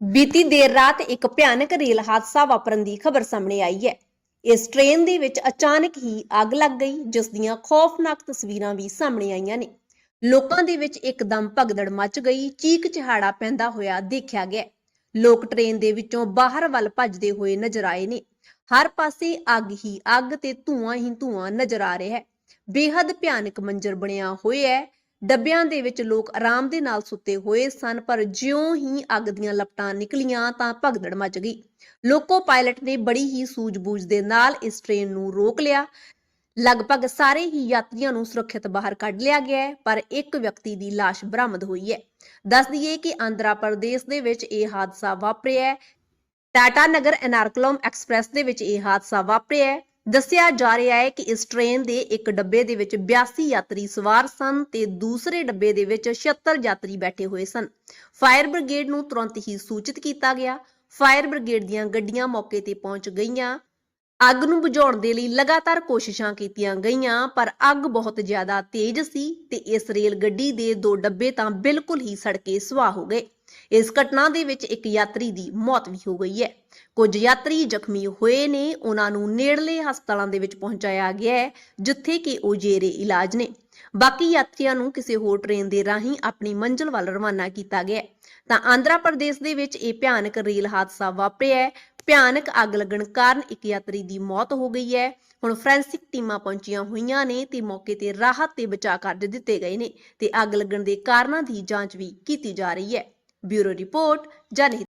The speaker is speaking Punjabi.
ਬੀਤੀ ਦੇਰ ਰਾਤ ਇੱਕ ਭਿਆਨਕ ਰੇਲ ਹਾਦਸਾ ਵਾਪਰਨ ਦੀ ਖਬਰ ਸਾਹਮਣੇ ਆਈ ਹੈ। ਇਸ ਟ੍ਰੇਨ ਦੇ ਵਿੱਚ ਅਚਾਨਕ ਹੀ ਅੱਗ ਲੱਗ ਗਈ, ਜਿਸ ਦੀਆਂ ਖੌਫਨਾਕ ਤਸਵੀਰਾਂ ਵੀ ਸਾਹਮਣੇ ਆਈਆਂ ਨੇ। ਲੋਕਾਂ ਦੇ ਵਿੱਚ ਇੱਕਦਮ ਭਗਦੜ ਮਚ ਗਈ, ਚੀਕ ਚਿਹਾੜਾ ਪੈਂਦਾ ਹੋਇਆ ਦੇਖਿਆ ਗਿਆ। ਲੋਕ ਟ੍ਰੇਨ ਦੇ ਵਿੱਚੋਂ ਬਾਹਰ ਵੱਲ ਭੱਜਦੇ ਹੋਏ ਨਜ਼ਰ ਆਏ ਨੇ। ਹਰ ਪਾਸੇ ਅੱਗ ਹੀ ਅੱਗ ਤੇ ਧੂਆਂ ਹੀ ਧੂਆਂ ਨਜ਼ਰ ਆ ਰਿਹਾ ਹੈ। ਬੇਹੱਦ ਭਿਆਨਕ ਮੰਜ਼ਰ ਬਣਿਆ ਹੋਇਆ ਹੈ। ਡੱਬਿਆਂ ਦੇ ਵਿੱਚ ਲੋਕ ਆਰਾਮ ਦੇ ਨਾਲ ਸੁੱਤੇ ਹੋਏ ਸਨ, ਪਰ ਜਿਉਂ ਹੀ ਅੱਗ ਦੀਆਂ ਲਪਟਾਂ ਨਿਕਲੀਆਂ ਤਾਂ ਭਗਦੜ ਮਚ ਗਈ। ਲੋਕੋ ਪਾਇਲਟ ਨੇ ਬੜੀ ਹੀ ਸੂਝ-ਬੂਝ ਦੇ ਨਾਲ ਇਸ ਟ੍ਰੇਨ ਨੂੰ ਰੋਕ ਲਿਆ। ਲਗਭਗ ਸਾਰੇ ਹੀ ਯਾਤਰੀਆਂ ਨੂੰ ਸੁਰੱਖਿਅਤ ਬਾਹਰ ਕੱਢ ਲਿਆ ਗਿਆ ਹੈ, ਪਰ ਇੱਕ ਵਿਅਕਤੀ ਦੀ ਲਾਸ਼ ਬਰਾਮਦ ਹੋਈ ਹੈ। ਦੱਸ ਦਈਏ ਕਿ ਆਂਧਰਾ ਪ੍ਰਦੇਸ਼ ਦੇ ਵਿੱਚ ਇਹ ਹਾਦਸਾ ਵਾਪਰਿਆ ਹੈ। ਟਾਟਾ ਨਗਰ ਐਨਾਰਕਲਮ ਐਕਸਪ੍ਰੈਸ ਦੇ ਵਿੱਚ ਇਹ ਹਾਦਸਾ ਵਾਪਰਿਆ ਹੈ। ਦੱਸਿਆ ਜਾ ਰਿਹਾ ਹੈ ਕਿ ਇਸ ਟ੍ਰੇਨ ਦੇ ਇੱਕ ਡੱਬੇ ਦੇ ਵਿੱਚ 82 ਯਾਤਰੀ ਸਵਾਰ ਸਨ ਤੇ ਦੂਸਰੇ ਡੱਬੇ ਦੇ ਵਿੱਚ 76 ਯਾਤਰੀ ਬੈਠੇ ਹੋਏ ਸਨ। ਫਾਇਰ ਬ੍ਰਿਗੇਡ ਨੂੰ ਤੁਰੰਤ ਹੀ ਸੂਚਿਤ ਕੀਤਾ ਗਿਆ। ਫਾਇਰ ਬ੍ਰਿਗੇਡ ਦੀਆਂ ਗੱਡੀਆਂ ਮੌਕੇ ਤੇ ਪਹੁੰਚ ਗਈਆਂ। ਅੱਗ ਨੂੰ ਬੁਝਾਉਣ ਦੇ ਲਈ ਲਗਾਤਾਰ ਕੋਸ਼ਿਸ਼ਾਂ ਕੀਤੀਆਂ ਗਈਆਂ, ਪਰ ਅੱਗ ਬਹੁਤ ਜ਼ਿਆਦਾ ਤੇਜ਼ ਸੀ ਤੇ ਇਸ ਰੇਲ ਗੱਡੀ ਦੇ ਦੋ ਡੱਬੇ ਤਾਂ ਬਿਲਕੁਲ ਹੀ ਸੜ ਕੇ ਸੁਆਹ ਹੋ ਗਏ। ਇਸ ਘਟਨਾ ਦੇ ਵਿੱਚ ਇੱਕ ਯਾਤਰੀ ਦੀ ਮੌਤ ਵੀ ਹੋ ਗਈ ਹੈ। ਕੁਝ ਯਾਤਰੀ ਜ਼ਖਮੀ ਹੋਏ ਨੇ, ਉਹਨਾਂ ਨੂੰ ਨੇੜਲੇ ਹਸਪਤਾਲਾਂ ਦੇ ਵਿੱਚ ਪਹੁੰਚਾਇਆ ਗਿਆ ਹੈ, ਜਿੱਥੇ ਕਿ ਉਹ ਜੇਰੇ ਇਲਾਜ ਨੇ। ਬਾਕੀ ਯਾਤਰੀਆਂ ਨੂੰ ਕਿਸੇ ਹੋਰ ਟ੍ਰੇਨ ਦੇ ਰਾਹੀਂ ਆਪਣੀ ਮੰਜ਼ਿਲ ਵੱਲ ਰਵਾਨਾ ਕੀਤਾ ਗਿਆ ਤਾਂ ਆਂਧਰਾ ਪ੍ਰਦੇਸ਼ ਦੇ ਵਿੱਚ ਇਹ ਭਿਆਨਕ ਰੇਲ ਹਾਦਸਾ ਵਾਪਰਿਆ ਹੈ। ਭਿਆਨਕ ਅੱਗ ਲੱਗਣ ਕਾਰਨ ਇੱਕ ਯਾਤਰੀ ਦੀ ਮੌਤ ਹੋ ਗਈ ਹੈ। ਹੁਣ ਫੋਰੈਂਸਿਕ ਟੀਮਾਂ ਪਹੁੰਚੀਆਂ ਹੋਈਆਂ ਨੇ ਤੇ ਮੌਕੇ ਤੇ ਰਾਹਤ ਤੇ ਬਚਾਅ ਕਾਰਜ ਦਿੱਤੇ ਗਏ ਨੇ ਤੇ ਅੱਗ ਲੱਗਣ ਦੇ ਕਾਰਨਾਂ ਦੀ ਜਾਂਚ ਵੀ ਕੀਤੀ ਜਾ ਰਹੀ ਹੈ। Bureau report ਜਨਹਿਤ